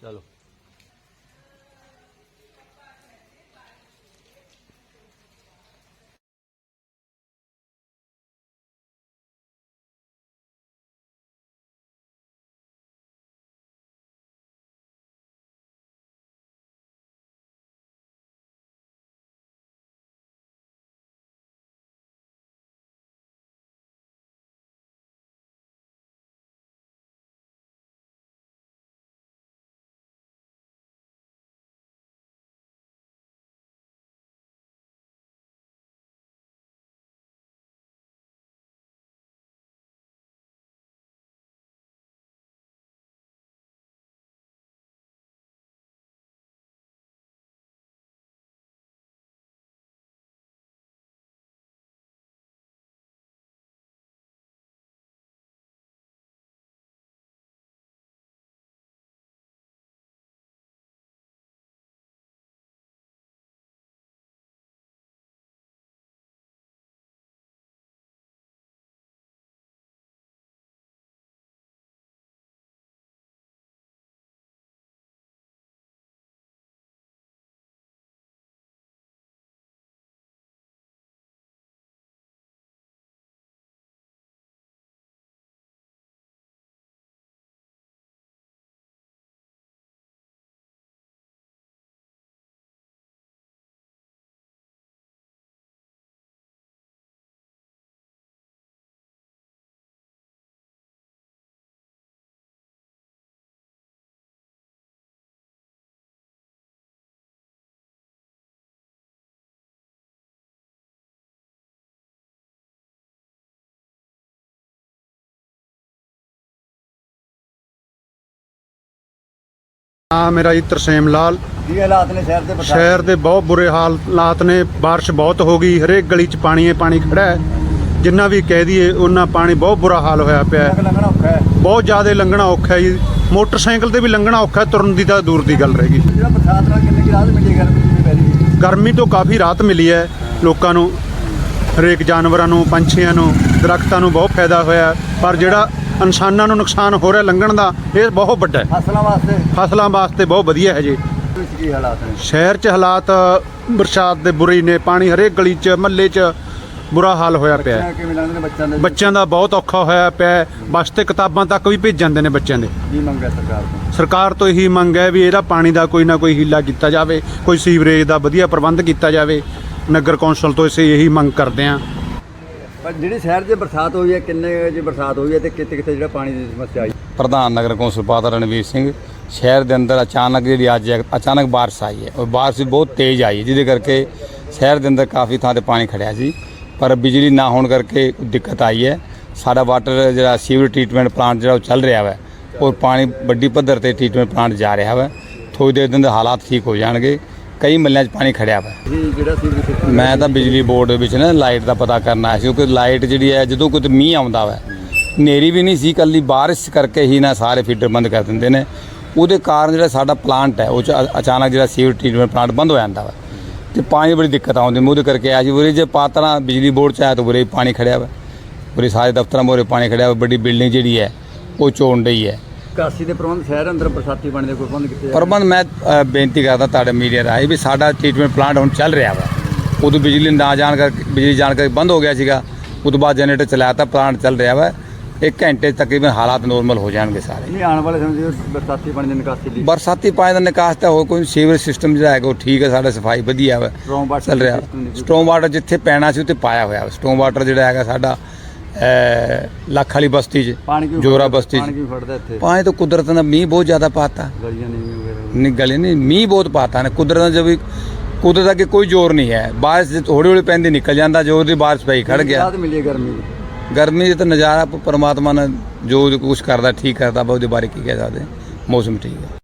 ਚਲੋ ਹਾਂ ਮੇਰਾ ਜੀ ਤਰਸੇਮ ਲਾਲ। ਕੀ ਹਾਲਾਤ ਨੇ ਸ਼ਹਿਰ ਦੇ ਸ਼ਹਿਰ ਦੇ ਬਹੁਤ ਬੁਰੇ ਹਾਲਾਤ ਨੇ। ਬਾਰਿਸ਼ ਬਹੁਤ ਹੋ ਗਈ ਹਰੇਕ ਗਲੀ 'ਚ ਪਾਣੀ ਹੈ ਪਾਣੀ ਖੜਾ ਹੈ। ਜਿੰਨਾ ਵੀ ਕਹਿ ਦਈਏ ਉਹਨਾਂ ਪਾਣੀ ਬਹੁਤ ਬੁਰਾ ਹਾਲ ਹੋਇਆ ਪਿਆ ਹੈ। ਲੰਘਣਾ ਔਖਾ ਹੈ। ਬਹੁਤ ਜ਼ਿਆਦਾ ਲੰਘਣਾ ਔਖਾ ਹੈ ਜੀ। ਮੋਟਰਸਾਈਕਲ ਤੇ ਵੀ ਲੰਘਣਾ ਔਖਾ ਹੈ ਤੁਰਨ ਦੀ ਤਾਂ ਦੂਰ ਦੀ ਗੱਲ ਰਹੀ ਜਿਹੜਾ ਬਰਸਾਤ ਨਾਲ ਕਿੰਨੀ ਕੁ ਰਾਹਤ ਮਿਲੀ ਹੈ ਗਰਮੀ ਦੀ ਪੈ ਰਹੀ ਗਰਮੀ ਤੋਂ ਕਾਫੀ ਰਾਹਤ ਮਿਲੀ ਹੈ ਲੋਕਾਂ ਨੂੰ। ਹਰੇਕ ਜਾਨਵਰਾਂ ਨੂੰ ਪੰਛੀਆਂ ਨੂੰ ਦਰਖਤਾਂ ਨੂੰ ਬਹੁਤ ਫਾਇਦਾ ਹੋਇਆ। ਪਰ ਜਿਹੜਾ ਇਨਸਾਨਾਂ ਨੂੰ ਨੁਕਸਾਨ ਹੋ ਰਿਹਾ ਲੰਘਣ ਦਾ ਇਹ ਬਹੁਤ ਵੱਡਾ ਹੈ। ਫਸਲਾਂ ਵਾਸਤੇ। ਫਸਲਾਂ ਵਾਸਤੇ ਬਹੁਤ ਵਧੀਆ ਹੈ ਜੀ। ਕੀ ਹਾਲਾਤ ਨੇ? ਸ਼ਹਿਰ 'ਚ ਹਾਲਾਤ ਬਰਸਾਤ ਦੇ ਬੁਰੇ ਨੇ ਪਾਣੀ ਹਰੇਕ ਗਲੀ 'ਚ ਮਹੱਲੇ 'ਚ ਬੁਰਾ ਹਾਲ ਹੋਇਆ ਪਿਆ ਹੈ। ਕਿਵੇਂ ਲੰਘਦੇ ਨੇ ਬੱਚਿਆਂ ਦੇ? ਬੱਚਿਆਂ ਦਾ ਬਹੁਤ ਔਖਾ ਹੋਇਆ ਪਿਆ ਹੈ। ਬੱਸ ਤੇ ਕਿਤਾਬਾਂ ਤੱਕ ਵੀ ਭੇਜ ਜਾਂਦੇ ਨੇ ਬੱਚਿਆਂ ਦੇ। ਕੀ ਮੰਗ ਹੈ ਸਰਕਾਰ ਤੋਂ? ਸਰਕਾਰ ਤੋਂ ਇਹੀ ਮੰਗ ਹੈ ਵੀ ਇਹਦਾ ਪਾਣੀ ਦਾ ਕੋਈ ਨਾ ਕੋਈ ਹੀਲਾ ਕੀਤਾ ਜਾਵੇ ਕੋਈ ਸੀਵਰੇਜ ਦਾ ਵਧੀਆ ਪ੍ਰਬੰਧ ਕੀਤਾ ਜਾਵੇ। ਨਗਰ ਕੌਂਸਲ ਤੋਂ ਅਸੀਂ ਇਹੀ ਮੰਗ ਕਰਦੇ ਹਾਂ। ਪਰ ਜਿਹੜੀ ਸ਼ਹਿਰ 'ਚ ਬਰਸਾਤ ਹੋਈ ਹੈ, ਕਿੰਨੇ ਜੀ ਬਰਸਾਤ ਹੋਈ ਹੈ ਤੇ ਕਿਤੇ ਕਿਤੇ ਜਿਹੜਾ ਪਾਣੀ ਦੀ ਸਮੱਸਿਆ ਆਈ? ਪ੍ਰਧਾਨ ਨਗਰ ਕੌਂਸਲ ਪਾਤਾ ਰਣਵੀਰ ਸਿੰਘ, ਸ਼ਹਿਰ ਦੇ ਅੰਦਰ ਅਚਾਨਕ ਜਿਹੜੀ ਅੱਜ ਅਚਾਨਕ ਬਾਰਿਸ਼ ਆਈ ਹੈ। ਔਰ ਬਾਰਿਸ਼ ਬਹੁਤ ਤੇਜ਼ ਆਈ ਹੈ, ਜਿਹਦੇ ਕਰਕੇ ਸ਼ਹਿਰ ਦੇ ਅੰਦਰ ਕਾਫੀ ਥਾਂ ਤੇ ਪਾਣੀ ਖੜਿਆ ਸੀ। ਪਰ ਬਿਜਲੀ ਨਾ ਹੋਣ ਕਰਕੇ ਦਿੱਕਤ ਆਈ ਹੈ। ਸਾਡਾ ਵਾਟਰ ਜਿਹੜਾ ਸੀਵਰ ਟ੍ਰੀਟਮੈਂਟ ਪਲਾਂਟ ਜਿਹੜਾ ਉਹ ਚੱਲ ਰਿਹਾ ਹੈ ਔਰ ਪਾਣੀ ਵੱਡੀ ਪੱਧਰ ਤੇ ਟ੍ਰੀਟਮੈਂਟ ਪਲਾਂਟ ਜਾ ਰਿਹਾ ਹੈ ਥੋੜੀ ਦੇਰ ਦਿਨ ਦੇ ਹਾਲਾਤ ਠੀਕ ਹੋ ਜਾਣਗੇ। ਕਈ ਮੱਲਿਆਂ 'ਚ ਪਾਣੀ ਖੜਿਆ ਹੈ ਜੀ ਜਿਹੜਾ ਸੀ ਵੀ ਮੈਂ ਤਾਂ ਬਿਜਲੀ ਬੋਰਡ ਵਿੱਚ ਨਾ ਲਾਈਟ ਦਾ ਪਤਾ ਕਰਨਾ ਸੀ ਕਿਉਂਕਿ ਲਾਈਟ ਜਿਹੜੀ ਹੈ ਜਦੋਂ ਕੋਈ ਮੀਂਹ ਆਉਂਦਾ ਵਾ ਹਨੇਰੀ ਵੀ ਨਹੀਂ ਸੀ ਕੱਲੀ ਬਾਰਿਸ਼ ਕਰਕੇ ਹੀ ਨਾ ਸਾਰੇ ਫੀਡਰ ਬੰਦ ਕਰ ਦਿੰਦੇ ਨੇ। ਉਹਦੇ ਕਾਰਨ ਜਿਹੜਾ ਸਾਡਾ ਪਲਾਂਟ ਹੈ ਉਹ 'ਚ ਅ- ਅਚਾਨਕ ਜਿਹੜਾ ਸੀਵਰ ਟ੍ਰੀਟਮੈਂਟ ਪਲਾਂਟ ਬੰਦ ਹੋ ਜਾਂਦਾ ਵਾ। ਤੇ ਪਾਣੀ ਦੀ ਬੜੀ ਦਿੱਕਤ ਆਉਂਦੀ ਮੈਂ ਉਹਦੇ ਕਰਕੇ ਆਇਆ ਸੀ ਉਰੇ ਜੇ ਪਾਤਰਾ ਬਿਜਲੀ ਬੋਰਡ 'ਚ ਆਇਆ ਤਾਂ ਉਰੇ ਪਾਣੀ ਖੜਿਆ ਵਾ। ਉਰੇ ਸਾਰੇ ਦਫ਼ਤਰਾਂ ਮੋਰੇ ਪਾਣੀ ਖੜਿਆ ਵਾ ਵੱਡੀ ਬਿਲਡਿੰਗ ਜਿਹੜੀ ਹੈ ਉਹ ਚੋਣ ਰਹੀ ਹੈ। ਕਾਸੀ ਦੇ ਪ੍ਰਬੰਧ ਸ਼ਹਿਰ ਅੰਦਰ ਬਰਸਾਤੀ ਪਾਣੀ ਦੇ ਕੋਈ ਪ੍ਰਬੰਧ ਕੀਤੇ ਜਾਣ? ਪ੍ਰਬੰਧ ਮੈਂ ਅ, ਬੇਨਤੀ ਕਰਦਾ ਤੁਹਾਡੇ ਮੀਡੀਆ ਰਾਹੀਂ ਵੀ ਸਾਡਾ ਟ੍ਰੀਟਮੈਂਟ ਪਲਾਂਟ ਹੁਣ ਚੱਲ ਰਿਹਾ ਵਾ। ਉਦੋਂ ਬਿਜਲੀ ਨਾ ਜਾਣ ਕਰਕੇ ਬਿਜਲੀ ਜਾਣ ਕਰਕੇ ਬੰਦ ਹੋ ਗਿਆ ਸੀਗਾ। ਉਦੋਂ ਬਾਅਦ ਜਨਰੇਟਰ ਚਲਾਇਆ ਤਾਂ ਪਲਾਂਟ ਚੱਲ ਰਿਹਾ ਵਾ। ਇੱਕ ਘੰਟੇ 'ਚ ਤਕਰੀਬਨ ਹਾਲਾਤ ਨੋਰਮਲ ਹੋ ਜਾਣਗੇ ਸਾਰੇ। ਨਹੀਂ ਆਉਣ ਵਾਲੇ ਸਮੇਂ 'ਚ ਬਰਸਾਤੀ ਪਾਣੀ ਦੀ ਨਿਕਾਸੀ ਲਈ। ਬਰਸਾਤੀ ਪਾਣੀ ਦਾ ਨਿਕਾਸ ਤਾਂ ਹੋਰ ਕੋਈ ਸੀਵਰ ਸਿਸਟਮ ਜਿਹੜਾ ਹੈਗਾ ਉਹ ਠੀਕ ਹੈ ਸਾਡਾ ਸਫ਼ਾਈ ਵਧੀਆ ਵਾ Storm water ਚੱਲ ਰਿਹਾ। system ਦੀ- ਸਟੋਮ ਵਾਟਰ ਜਿੱਥੇ ਪੈਣਾ ਸੀ ਉੱਥੇ ਪਾਇਆ ਹੋਇਆ ਸਟੋਮ ਵਾਟਰ ਜਿਹੜਾ ਹੈਗਾ ਸਾਡਾ ਲੱਖ ਵਾਲੀ ਬਸਤੀ 'ਚ ਪਾਣੀ ਕਿਉਂ ਜੋਰਾ ਬਸਤੀ 'ਚ। ਪਾਣੀ ਕਿਉਂ ਫੜਦਾ ਇੱਥੇ? ਪਾਣੀ ਤਾਂ ਕੁਦਰਤ ਦਾ ਮੀਂਹ ਬਹੁਤ ਜ਼ਿਆਦਾ ਪਾਤਾ। ਗਲੀਆਂ ਨਹੀਂ ਵਗੈਰਾ ਨਹੀਂ ਗਲੇ ਨਹੀਂ ਮੀਂਹ ਬਹੁਤ ਪਾਤਾ ਨੇ। ਕੁਦਰਤ ਦਾ ਜਬ ਕੁਦਰਤ ਦਾ ਕਿ ਕੋਈ ਜ਼ੋਰ ਨਹੀਂ ਹੈ। ਬਾਰਿਸ਼ ਹੌਲੀ ਹੌਲੀ ਪੈਂਦੀ ਨਿਕਲ ਜਾਂਦਾ ਜ਼ੋਰ ਦੀ ਬਾਰਿਸ਼ ਪਈ ਖੜ ਗਿਆ। ਰਾਹਤ ਮਿਲੀ ਹੈ ਗਰਮੀ ਦੀ। ਗਰਮੀ ਦਾ ਤਾਂ ਨਜ਼ਾਰਾ ਪਰਮਾਤਮਾ ਨੇ ਜੋ ਕੁਝ ਕਰਦਾ ਠੀਕ ਕਰਦਾ ਬਾ ਉਹਦੇ ਬਾਰੇ ਕੀ ਕਹਿ ਸਕਦੇ ਮੌਸਮ ਠੀਕ ਹੈ।